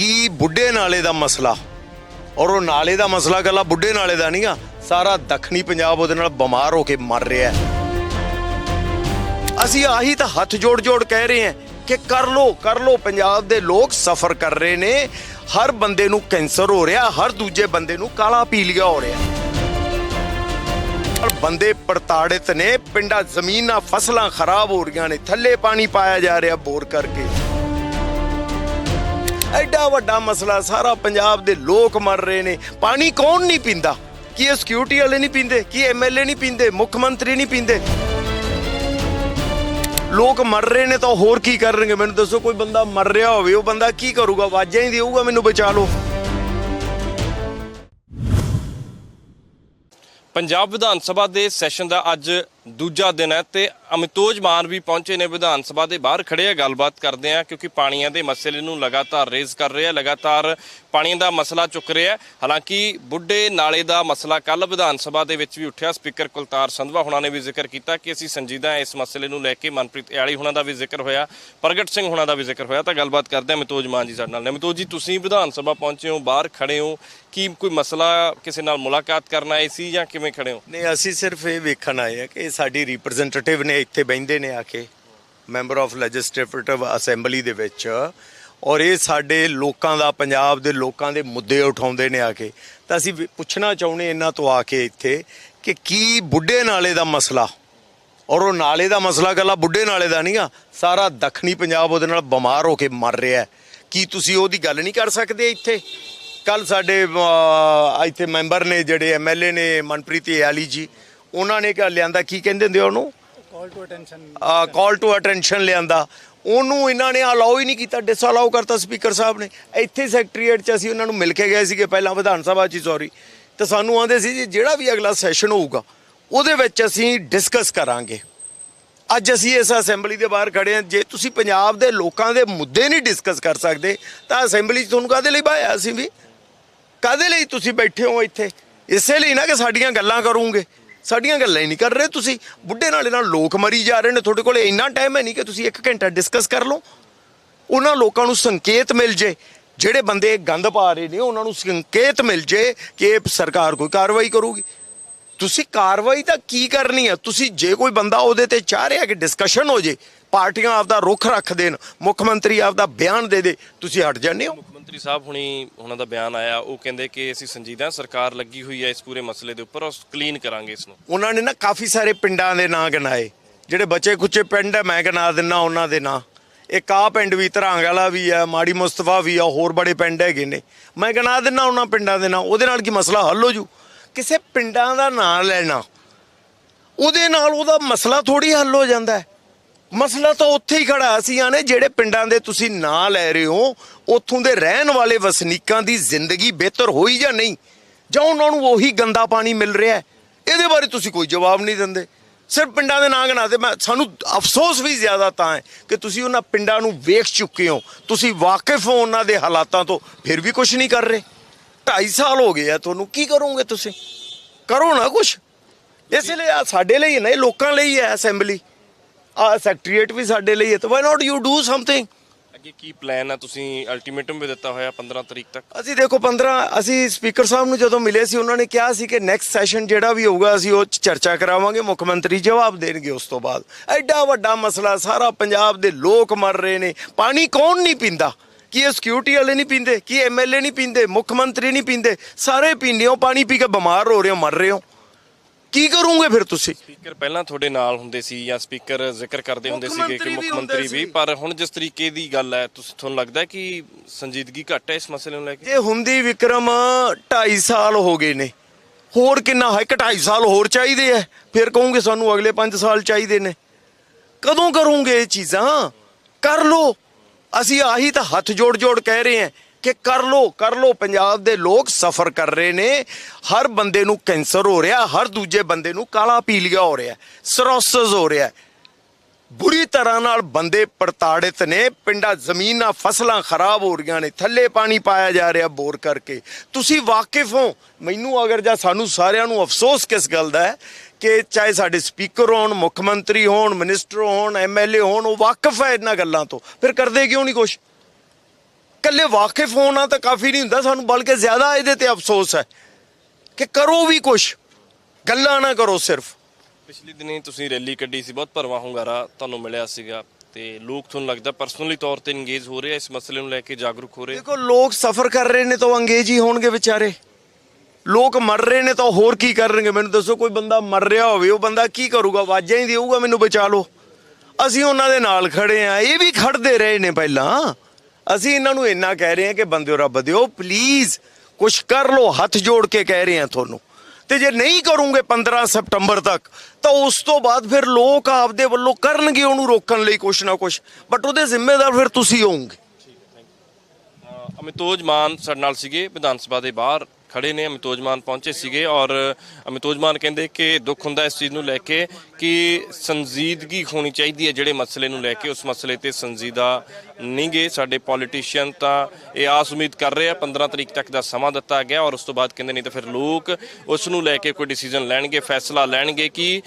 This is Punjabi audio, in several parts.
ਕੀ ਬੁੱਢੇ ਨਾਲੇ ਦਾ ਮਸਲਾ? ਔਰ ਉਹ ਨਾਲੇ ਦਾ ਮਸਲਾ ਗੱਲਾ ਬੁੱਢੇ ਨਾਲੇ ਦਾ ਨਹੀਂ ਆ, ਸਾਰਾ ਦੱਖਣੀ ਪੰਜਾਬ ਉਹਦੇ ਨਾਲ ਬਿਮਾਰ ਹੋ ਕੇ ਮਰ ਰਿਹਾ ਅਸੀਂ ਆਹੀ ਤਾਂ ਹੱਥ ਜੋੜ ਜੋੜ ਕਹਿ ਰਹੇ ਹਾਂ ਕਿ ਕਰ ਲੋ ਕਰ ਲੋ ਪੰਜਾਬ ਦੇ ਲੋਕ ਸਫਰ ਕਰ ਰਹੇ ਨੇ। ਹਰ ਬੰਦੇ ਨੂੰ ਕੈਂਸਰ ਹੋ ਰਿਹਾ, ਹਰ ਦੂਜੇ ਬੰਦੇ ਨੂੰ ਕਾਲਾ ਪੀਲੀਆ ਹੋ ਰਿਹਾ। ਔਰ ਬੰਦੇ ਪ੍ਰਤਾੜਿਤ ਨੇ, ਪਿੰਡਾਂ ਜ਼ਮੀਨਾਂ ਫਸਲਾਂ ਖਰਾਬ ਹੋ ਰਹੀਆਂ ਨੇ, ਥੱਲੇ ਪਾਣੀ ਪਾਇਆ ਜਾ ਰਿਹਾ ਬੋਰ ਕਰਕੇ। ਐਡਾ ਵੱਡਾ ਮਸਲਾ ਸਾਰਾ ਪੰਜਾਬ ਦੇ ਲੋਕ ਮਰ ਰਹੇ ਨੇ। ਪਾਣੀ ਕੌਣ ਨਹੀਂ ਪੀਂਦਾ? ਕੀ ਇਹ ਸਿਕਿਉਰਿਟੀ ਵਾਲੇ ਨਹੀਂ ਪੀਂਦੇ? ਕੀ ਐਮਐਲਏ ਨਹੀਂ ਪੀਂਦੇ? ਮੁੱਖ ਮੰਤਰੀ ਨਹੀਂ ਪੀਂਦੇ? ਲੋਕ ਮਰ ਰਹੇ ਨੇ ਤਾਂ ਹੋਰ ਕੀ ਕਰਨਗੇ? ਮੈਨੂੰ ਦੱਸੋ ਕੋਈ ਬੰਦਾ ਮਰ ਰਿਹਾ ਹੋਵੇ, ਉਹ ਬੰਦਾ ਕੀ ਕਰੂਗਾ? ਵਾਜਾਂ ਹੀ ਦੇਊਗਾ ਮੈਨੂੰ, ਬਚਾ ਲਓ। ਪੰਜਾਬ ਵਿਧਾਨ ਸਭਾ ਦੇ ਸੈਸ਼ਨ ਦਾ ਅੱਜ ਦੂਜਾ ਦਿਨ ਹੈ ਤੇ ਅਮਿਤੋਜ ਮਾਨ ਵੀ ਪਹੁੰਚੇ ਨੇ ਵਿਧਾਨ ਸਭਾ ਦੇ ਬਾਹਰ ਖੜੇ ਆ, ਗੱਲਬਾਤ ਕਰਦੇ ਆ ਕਿਉਂਕਿ ਪਾਣੀਆਂ ਦੇ ਮਸਲੇ ਨੂੰ ਲਗਾਤਾਰ ਰੇਜ਼ ਕਰ ਰਹੇ ਆ, ਲਗਾਤਾਰ ਪਾਣੀਆਂ ਦਾ ਮਸਲਾ ਚੁੱਕ ਰਿਹਾ ਹੈ। ਹਾਲਾਂਕਿ ਬੁੱਢੇ ਨਾਲੇ ਦਾ ਮਸਲਾ ਕੱਲ ਵਿਧਾਨ ਸਭਾ ਦੇ ਵਿੱਚ ਵੀ ਉੱਠਿਆ, ਸਪੀਕਰ ਕੁਲਤਾਰ ਸੰਧਵਾ ਹੁਣਾਂ ਨੇ ਵੀ ਜ਼ਿਕਰ ਕੀਤਾ ਕਿ ਅਸੀਂ ਸੰਜੀਦਾ ਇਸ ਮਸਲੇ ਨੂੰ ਲੈ ਕੇ ਮਨਪ੍ਰੀਤ ਇਆਲੀ ਹੁਣਾਂ ਦਾ ਵੀ ਜ਼ਿਕਰ ਹੋਇਆ, ਪ੍ਰਗਟ ਸਿੰਘ ਹੁਣਾਂ ਦਾ ਵੀ ਜ਼ਿਕਰ ਹੋਇਆ, ਤਾਂ ਗੱਲਬਾਤ ਕਰਦੇ ਆ ਅਮਿਤੋਜ ਮਾਨ ਜੀ ਸਾਡੇ ਨਾਲ ਅਮਿਤੋਜ ਜੀ, ਤੁਸੀਂ ਵਿਧਾਨ ਸਭਾ ਪਹੁੰਚੇ ਹੋ, ਬਾਹਰ ਖੜੇ ਹੋ, ਕੀ ਕੋਈ ਮਸਲਾ ਕਿਸੇ ਨਾਲ ਮੁਲਾਕਾਤ ਕਰਨ ਆਏ ਸੀ ਜਾਂ ਕਿਵੇਂ ਖੜੇ ਹੋ ਨਹੀਂ, ਅਸੀਂ ਸਿਰਫ ਇਹ ਵੇਖਣ ਆਏ ਆ ਕਿ ਇਹ ਸਾਡੀ ਰਿਪਰੈਜ਼ੈਂਟੇਟਿਵ ਨੇ ਇੱਥੇ ਬੈੰਦੇ ਨੇ ਆ ਕੇ ਮੈਂਬਰ ਆਫ ਲੈਜਿਸਲੇਟਿਵ ਅਸੈਂਬਲੀ ਦੇ ਵਿੱਚ, ਔਰ ਇਹ ਸਾਡੇ ਲੋਕਾਂ ਦਾ, ਪੰਜਾਬ ਦੇ ਲੋਕਾਂ ਦੇ ਮੁੱਦੇ ਉਠਾਉਂਦੇ ਨੇ ਆ ਕੇ। ਤਾਂ ਅਸੀਂ ਪੁੱਛਣਾ ਚਾਹੁੰਦੇ ਇਹਨਾਂ ਤੋਂ ਆ ਕੇ ਇੱਥੇ ਕਿ ਕੀ ਬੁੱਢੇ ਨਾਲੇ ਦਾ ਮਸਲਾ? ਔਰ ਉਹ ਨਾਲੇ ਦਾ ਮਸਲਾ ਗੱਲਾ ਬੁੱਢੇ ਨਾਲੇ ਦਾ ਨਹੀਂ ਆ, ਸਾਰਾ ਦੱਖਣੀ ਪੰਜਾਬ ਉਹਦੇ ਨਾਲ ਬਿਮਾਰ ਹੋ ਕੇ ਮਰ ਰਿਹਾ ਕੀ ਤੁਸੀਂ ਉਹਦੀ ਗੱਲ ਨਹੀਂ ਕਰ ਸਕਦੇ ਇੱਥੇ? ਕੱਲ ਸਾਡੇ ਇੱਥੇ ਮੈਂਬਰ ਨੇ, ਜਿਹੜੇ ਐਮਐਲਏ ਨੇ, ਮਨਪ੍ਰੀਤ ਇਆਲੀ ਜੀ ਉਹਨਾਂ ਨੇ ਕਿਹਾ ਲਿਆਂਦਾ ਕੀ ਕਹਿੰਦੇ ਹੁੰਦੇ ਆ ਉਹਨੂੰ? Call to attention call to attention ਲਿਆਂਦਾ। ਉਹਨੂੰ ਇਹਨਾਂ ਨੇ ਅਲਾਉ ਹੀ ਨਹੀਂ ਕੀਤਾ ਡਿਸਅਲਾਉ ਕਰਤਾ ਸਪੀਕਰ ਸਾਹਿਬ ਨੇ। ਇੱਥੇ ਸੈਕਟਰੀਏਟ 'ਚ ਅਸੀਂ ਉਹਨਾਂ ਨੂੰ ਮਿਲ ਕੇ ਗਏ ਸੀਗੇ ਪਹਿਲਾਂ ਵਿਧਾਨ ਸਭਾ 'ਚ ਸੌਰੀ ਤੇ ਸਾਨੂੰ ਆਂਦੇ ਸੀ ਜੀ ਜਿਹੜਾ ਵੀ ਅਗਲਾ ਸੈਸ਼ਨ ਹੋਊਗਾ ਉਹਦੇ ਵਿੱਚ ਅਸੀਂ ਡਿਸਕਸ ਕਰਾਂਗੇ। ਅੱਜ ਅਸੀਂ ਇਸ ਅਸੈਂਬਲੀ ਦੇ ਬਾਹਰ ਖੜੇ ਹਾਂ। ਜੇ ਤੁਸੀਂ ਪੰਜਾਬ ਦੇ ਲੋਕਾਂ ਦੇ ਮੁੱਦੇ ਨਹੀਂ ਡਿਸਕਸ ਕਰ ਸਕਦੇ ਤਾਂ ਅਸੈਂਬਲੀ 'ਚ ਤੁਹਾਨੂੰ ਕਾਹਦੇ ਲਈ ਬਾਇਆ ਅਸੀਂ ਵੀ? ਕਾਹਦੇ ਲਈ ਤੁਸੀਂ ਬੈਠੇ ਹੋ ਇੱਥੇ? ਇਸੇ ਲਈ ਨਾ ਕਿ ਸਾਡੀਆਂ ਗੱਲਾਂ ਕਰੋਗੇ। ਸਾਡੀਆਂ ਗੱਲਾਂ ਹੀ ਨਹੀਂ ਕਰ ਰਹੇ ਤੁਸੀਂ। ਬੁੱਢੇ ਨਾਲੇ ਨਾਲ ਲੋਕ ਮਰੀ ਜਾ ਰਹੇ ਨੇ ਤੁਹਾਡੇ ਕੋਲ। ਇੰਨਾ ਟਾਈਮ ਹੈ ਨਹੀਂ ਕਿ ਤੁਸੀਂ ਇੱਕ ਘੰਟਾ ਡਿਸਕਸ ਕਰ ਲਓ। ਉਹਨਾਂ ਲੋਕਾਂ ਨੂੰ ਸੰਕੇਤ ਮਿਲ ਜੇ। ਜਿਹੜੇ ਬੰਦੇ ਗੰਦ ਪਾ ਰਹੇ ਨੇ, ਉਹਨਾਂ ਨੂੰ ਸੰਕੇਤ ਮਿਲ ਜੇ ਕਿ ਸਰਕਾਰ ਕੋਈ ਕਾਰਵਾਈ ਕਰੂਗੀ। ਤੁਸੀਂ ਕਾਰਵਾਈ ਤਾਂ ਕੀ ਕਰਨੀ ਹੈ? ਤੁਸੀਂ ਜੇ ਕੋਈ ਬੰਦਾ ਉਹਦੇ ਤੇ ਚਾਹ ਰਿਹਾ ਕਿ ਡਿਸਕਸ਼ਨ ਹੋ ਜੇ, ਪਾਰਟੀਆਂ ਆਪਦਾ ਰੁਖ ਰੱਖ ਦੇਣ, ਮੁੱਖ ਮੰਤਰੀ ਆਪਦਾ ਬਿਆਨ ਦੇ ਦੇ, ਤੁਸੀਂ ਹਟ ਜਾਂਦੇ ਹੋ। ਮੰਤਰੀ ਸਾਹਿਬ ਹੁਣੀ ਉਹਨਾਂ ਦਾ ਬਿਆਨ ਆਇਆ ਉਹ ਕਹਿੰਦੇ ਕਿ ਅਸੀਂ ਸੰਜੀਦਾ ਹਾਂ, ਸਰਕਾਰ ਲੱਗੀ ਹੋਈ ਹੈ ਇਸ ਪੂਰੇ ਮਸਲੇ ਦੇ ਉੱਪਰ ਉਸ ਕਲੀਨ ਕਰਾਂਗੇ ਇਸ ਨੂੰ। ਉਹਨਾਂ ਨੇ ਨਾ ਕਾਫੀ ਸਾਰੇ ਪਿੰਡਾਂ ਦੇ ਨਾਂ ਗਿਣਾਏ। ਜਿਹੜੇ ਬਚੇ ਕੁੱਚੇ ਪਿੰਡ ਹੈ ਮੈਂ ਗਿਣਾ ਦਿੰਨਾ ਉਹਨਾਂ ਦੇ ਨਾਂ। ਇੱਕ ਆ ਪਿੰਡ ਵੀ ਧਰਾਂਗ ਵਾਲਾ ਵੀ ਆ ਮਾੜੀ ਮੁਸਤਫਾ ਵੀ ਆ ਹੋਰ ਬੜੇ ਪਿੰਡ ਹੈਗੇ ਨੇ। ਮੈਂ ਗਿਣਾ ਦਿੰਨਾ ਉਹਨਾਂ ਪਿੰਡਾਂ ਦੇ ਨਾਂ। ਉਹਦੇ ਨਾਲ ਕੀ ਮਸਲਾ ਹੱਲ ਹੋ ਜੂ? ਕਿਸੇ ਪਿੰਡਾਂ ਦਾ ਨਾਂ ਲੈਣਾ ਉਹਦੇ ਨਾਲ ਉਹਦਾ ਮਸਲਾ ਥੋੜੀ ਹੱਲ ਹੋ ਜਾਂਦਾ ਹੈ। ਮਸਲਾ ਤਾਂ ਉੱਥੇ ਹੀ ਖੜਾ ਅਸੀਂ ਆਨੇ ਜਿਹੜੇ ਪਿੰਡਾਂ ਦੇ ਤੁਸੀਂ ਨਾਂ ਲੈ ਰਹੇ ਹੋ, ਉੱਥੋਂ ਦੇ ਰਹਿਣ ਵਾਲੇ ਵਸਨੀਕਾਂ ਦੀ ਜ਼ਿੰਦਗੀ ਬਿਹਤਰ ਹੋਈ ਜਾਂ ਨਹੀਂ? ਜਾਂ ਉਹਨਾਂ ਨੂੰ ਉਹੀ ਗੰਦਾ ਪਾਣੀ ਮਿਲ ਰਿਹਾ ਹੈ? ਇਹਦੇ ਬਾਰੇ ਤੁਸੀਂ ਕੋਈ ਜਵਾਬ ਨਹੀਂ ਦਿੰਦੇ। ਸਿਰਫ ਪਿੰਡਾਂ ਦੇ ਨਾਂ ਗਿਣਾ ਤੇ ਮੈਂ ਸਾਨੂੰ ਅਫਸੋਸ ਵੀ ਜ਼ਿਆਦਾ ਤਾਂ ਹੈ ਕਿ ਤੁਸੀਂ ਉਹਨਾਂ ਪਿੰਡਾਂ ਨੂੰ ਵੇਖ ਚੁੱਕੇ ਹੋ। ਤੁਸੀਂ ਵਾਕਿਫ ਹੋ ਉਹਨਾਂ ਦੇ ਹਾਲਾਤਾਂ ਤੋਂ, ਫਿਰ ਵੀ ਕੁਝ ਨਹੀਂ ਕਰ ਰਹੇ। 2.5 ਸਾਲ ਹੋ ਗਏ ਆ ਤੁਹਾਨੂੰ, ਕੀ ਕਰੋਗੇ ਤੁਸੀਂ? ਕਰੋ ਨਾ ਕੁਝ ਇਸ ਲਈ ਸਾਡੇ ਲਈ ਨਾ ਇਹ ਲੋਕਾਂ ਲਈ ਹੈ ਅਸੈਂਬਲੀ ਆ ਸੈਕਟਰੀਏਟ ਵੀ ਸਾਡੇ ਲਈ ਹੈ ਤਾਂ why not you do something ਅੱਗੇ ਕੀ ਪਲਾਨ ਹੈ ਤੁਸੀਂ ਅਲਟੀਮੇਟਮ ਵੀ ਦਿੱਤਾ ਹੋਇਆ 15 ਤਰੀਕ ਤੱਕ। ਅਸੀਂ ਦੇਖੋ 15 ਅਸੀਂ ਸਪੀਕਰ ਸਾਹਿਬ ਨੂੰ ਜਦੋਂ ਮਿਲੇ ਸੀ ਉਹਨਾਂ ਨੇ ਕਿਹਾ ਸੀ ਕਿ ਨੈਕਸਟ ਸੈਸ਼ਨ ਜਿਹੜਾ ਵੀ ਹੋਊਗਾ ਅਸੀਂ ਉਹ ਚਰਚਾ ਕਰਾਵਾਂਗੇ ਮੁੱਖ ਮੰਤਰੀ ਜਵਾਬ ਦੇਣਗੇ ਉਸ ਤੋਂ ਬਾਅਦ। ਐਡਾ ਵੱਡਾ ਮਸਲਾ ਸਾਰਾ ਪੰਜਾਬ ਦੇ ਲੋਕ ਮਰ ਰਹੇ ਨੇ। ਪਾਣੀ ਕੌਣ ਨਹੀਂ ਪੀਂਦਾ? ਕੀ ਇਹ ਸਿਕਿਉਰਿਟੀ ਵਾਲੇ ਨਹੀਂ ਪੀਂਦੇ? ਕੀ ਐਮਐਲਏ ਨਹੀਂ ਪੀਂਦੇ? ਮੁੱਖ ਮੰਤਰੀ ਨਹੀਂ ਪੀਂਦੇ? ਸਾਰੇ ਪੀਂਦੇ ਹੋ ਪਾਣੀ ਪੀ ਕੇ ਬਿਮਾਰ ਹੋ ਰਹੇ ਹੋ ਮਰ ਰਹੇ ਹੋ। ਕੀ ਕਰੋਗੇ ਫਿਰ ਤੁਸੀਂ? ਸਪੀਕਰ ਪਹਿਲਾਂ ਤੁਹਾਡੇ ਨਾਲ ਹੁੰਦੇ ਸੀ ਜਾਂ ਸਪੀਕਰ ਜ਼ਿਕਰ ਕਰਦੇ ਹੁੰਦੇ ਸੀਗੇ ਕਿ ਮੁੱਖ ਮੰਤਰੀ ਵੀ। ਪਰ ਹੁਣ ਜਿਸ ਤਰੀਕੇ ਦੀ ਗੱਲ ਹੈ ਤੁਸੀਂ ਤੁਹਾਨੂੰ ਲੱਗਦਾ ਕਿ ਸੰਜੀਦਗੀ ਘੱਟ ਹੈ ਇਸ ਮਸਲੇ ਨੂੰ ਲੈ ਕੇ? ਜੇ ਹੁੰਦੀ ਵਿਕਰਮ 2.5 ਸਾਲ ਹੋ ਗਏ ਨੇ। ਹੋਰ ਕਿੰਨਾ ਹੈ? ਕਿ 2.5 ਸਾਲ ਹੋਰ ਚਾਹੀਦੇ ਐ ਫਿਰ ਕਹੋਗੇ ਸਾਨੂੰ ਅਗਲੇ 5 ਸਾਲ ਚਾਹੀਦੇ ਨੇ। ਕਦੋਂ ਕਰੋਗੇ ਇਹ ਚੀਜ਼ਾਂ? ਕਰ ਲੋ ਅਸੀਂ ਆਹੀ ਤਾਂ ਹੱਥ ਜੋੜ ਜੋੜ ਕਹਿ ਰਹੇ ਹਾਂ। ਕਿ ਕਰ ਲੋ ਕਰ ਲੋ, ਪੰਜਾਬ ਦੇ ਲੋਕ ਸਫਰ ਕਰ ਰਹੇ ਨੇ। ਹਰ ਬੰਦੇ ਨੂੰ ਕੈਂਸਰ ਹੋ ਰਿਹਾ, ਹਰ ਦੂਜੇ ਬੰਦੇ ਨੂੰ ਕਾਲਾ ਪੀਲੀਆ ਹੋ ਰਿਹਾ ਸਰੋਸਿਸ ਹੋ ਰਿਹਾ। ਬੁਰੀ ਤਰ੍ਹਾਂ ਨਾਲ ਬੰਦੇ ਪ੍ਰਤਾੜਿਤ ਨੇ, ਪਿੰਡਾਂ ਜ਼ਮੀਨਾਂ ਫਸਲਾਂ ਖਰਾਬ ਹੋ ਰਹੀਆਂ ਨੇ, ਥੱਲੇ ਪਾਣੀ ਪਾਇਆ ਜਾ ਰਿਹਾ ਬੋਰ ਕਰਕੇ। ਤੁਸੀਂ ਵਾਕਿਫ ਹੋ। ਮੈਨੂੰ ਅਗਰ ਜਾਂ ਸਾਨੂੰ ਸਾਰਿਆਂ ਨੂੰ ਅਫਸੋਸ ਕਿਸ ਗੱਲ ਦਾ ਹੈ ਕਿ ਚਾਹੇ ਸਾਡੇ ਸਪੀਕਰ ਹੋਣ, ਮੁੱਖ ਮੰਤਰੀ ਹੋਣ, ਮਿਨਿਸਟਰ ਹੋਣ ਐਮਐਲਏ ਹੋਣ, ਉਹ ਵਾਕਿਫ ਹੈ ਇਹਨਾਂ ਗੱਲਾਂ ਤੋਂ। ਫਿਰ ਕਰਦੇ ਕਿਉਂ ਨਹੀਂ ਕੁਛ? ਕੱਲੇ ਵਾਕਿਫ ਹੋਣਾ ਤਾਂ ਕਾਫੀ ਨਹੀਂ ਹੁੰਦਾ ਸਾਨੂੰ ਬਲਕਿ ਜ਼ਿਆਦਾ ਇਹਦੇ ਤੇ ਅਫਸੋਸ ਹੈ ਕਿ ਕਰੋ ਵੀ ਕੁਛ ਗੱਲਾਂ ਨਾ ਕਰੋ ਸਿਰਫ। ਪਿਛਲੇ ਦਿਨੀ ਤੁਸੀਂ ਰੈਲੀ ਕੱਢੀ ਸੀ ਬਹੁਤ ਭਰਵਾਂ ਹੁੰਗਾਰਾ ਤੁਹਾਨੂੰ ਮਿਲਿਆ ਸੀਗਾ ਤੇ ਲੋਕ ਤੁਹਾਨੂੰ ਲੱਗਦਾ ਪਰਸਨਲੀ ਤੌਰ ਤੇ ਇੰਗੇਜ ਹੋ ਰਹੇ ਆ ਇਸ ਮਸਲੇ ਨੂੰ ਲੈ ਕੇ ਜਾਗਰੂਕ ਹੋ ਰਹੇ? ਦੇਖੋ ਲੋਕ ਸਫਰ ਕਰ ਰਹੇ ਨੇ ਤਾਂ ਉਹ ਅੰਗਰੇਜ਼ੀ ਹੋਣਗੇ ਵਿਚਾਰੇ। ਲੋਕ ਮਰ ਰਹੇ ਨੇ ਤਾਂ ਹੋਰ ਕੀ ਕਰਨਗੇ? ਮੈਨੂੰ ਦੱਸੋ ਕੋਈ ਬੰਦਾ ਮਰ ਰਿਹਾ ਹੋਵੇ ਉਹ ਬੰਦਾ ਕੀ ਕਰੂਗਾ? ਆਵਾਜ਼ਾਂ ਹੀ ਦੇਊਗਾ ਮੈਨੂੰ ਬਚਾ ਲਓ। ਅਸੀਂ ਉਹਨਾਂ ਦੇ ਨਾਲ ਖੜੇ ਆ ਇਹ ਵੀ ਖੜਦੇ ਰਹੇ ਨੇ ਪਹਿਲਾਂ। ਅਸੀਂ ਇਹਨਾਂ ਨੂੰ ਇੰਨਾ ਕਹਿ ਰਹੇ ਹਾਂ ਕਿ ਬੰਦਿਓ ਰੱਬ ਦਿਓ ਪਲੀਜ਼ ਕੁਛ ਕਰ ਲਓ ਹੱਥ ਜੋੜ ਕੇ ਕਹਿ ਰਹੇ ਹਾਂ ਤੁਹਾਨੂੰ। ਤੇ ਜੇ ਨਹੀਂ ਕਰੋਗੇ 15 ਸਤੰਬਰ ਤੱਕ ਤਾਂ ਉਸ ਤੋਂ ਬਾਅਦ ਫਿਰ ਲੋਕ ਆਪਦੇ ਵੱਲੋਂ ਕਰਨਗੇ ਉਹਨੂੰ ਰੋਕਣ ਲਈ ਕੁਛ ਨਾ ਕੁਛ। ਬਟ ਉਹਦੇ ਜ਼ਿੰਮੇਦਾਰ ਫਿਰ ਤੁਸੀਂ ਹੋਵੋਗੇ। ਅ, ਅਮਿਤੋਜ ਮਾਨ ਸਾਡੇ ਨਾਲ ਸੀਗੇ ਵਿਧਾਨ ਸਭਾ ਦੇ ਬਾਹਰ। ਖੜੇ ਨੇ ਅਮਿਤੋਜ ਮਾਨ ਪਹੁੰਚੇ ਸੀਗੇ ਔਰ ਅਮਿਤੋਜ ਮਾਨ ਕਹਿੰਦੇ ਕਿ ਦੁੱਖ ਹੁੰਦਾ ਇਸ ਚੀਜ਼ ਨੂੰ ਲੈ ਕੇ ਕਿ ਸੰਜੀਦਗੀ ਹੋਣੀ ਚਾਹੀਦੀ ਹੈ ਜਿਹੜੇ ਮਸਲੇ ਨੂੰ ਲੈ ਕੇ। ਉਸ ਮਸਲੇ ਤੇ ਸੰਜੀਦਾ ਨਹੀਂ ਗਏ। ਸਾਡੇ ਪੋਲੀਟੀਸ਼ੀਅਨ ਤਾਂ ਇਹ ਆਸ ਉਮੀਦ ਕਰ ਰਹੇ ਆ 15 ਤਰੀਕ ਤੱਕ ਦਾ ਸਮਾਂ ਦਿੱਤਾ ਗਿਆ ਔਰ ਉਸ ਤੋਂ ਬਾਅਦ ਕਹਿੰਦੇ ਨਹੀਂ ਤਾਂ ਫਿਰ ਲੋਕ ਉਸ ਨੂੰ ਲੈ ਕੇ ਕੋਈ ਡਿਸੀਜਨ ਲੈਣਗੇ, ਫੈਸਲਾ ਲੈਣਗੇ ਕਿ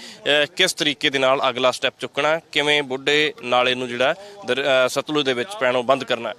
ਕਿਸ ਤਰੀਕੇ ਦੇ ਨਾਲ ਅਗਲਾ ਸਟੈਪ ਚੁੱਕਣਾ ਕਿਵੇਂ ਬੁੱਢੇ ਨਾਲੇ ਨੂੰ ਜਿਹੜਾ ਦਰ- ਸਤਲੁਜ ਦੇ ਵਿੱਚ ਪੈਣੋਂ ਬੰਦ ਕਰਨਾ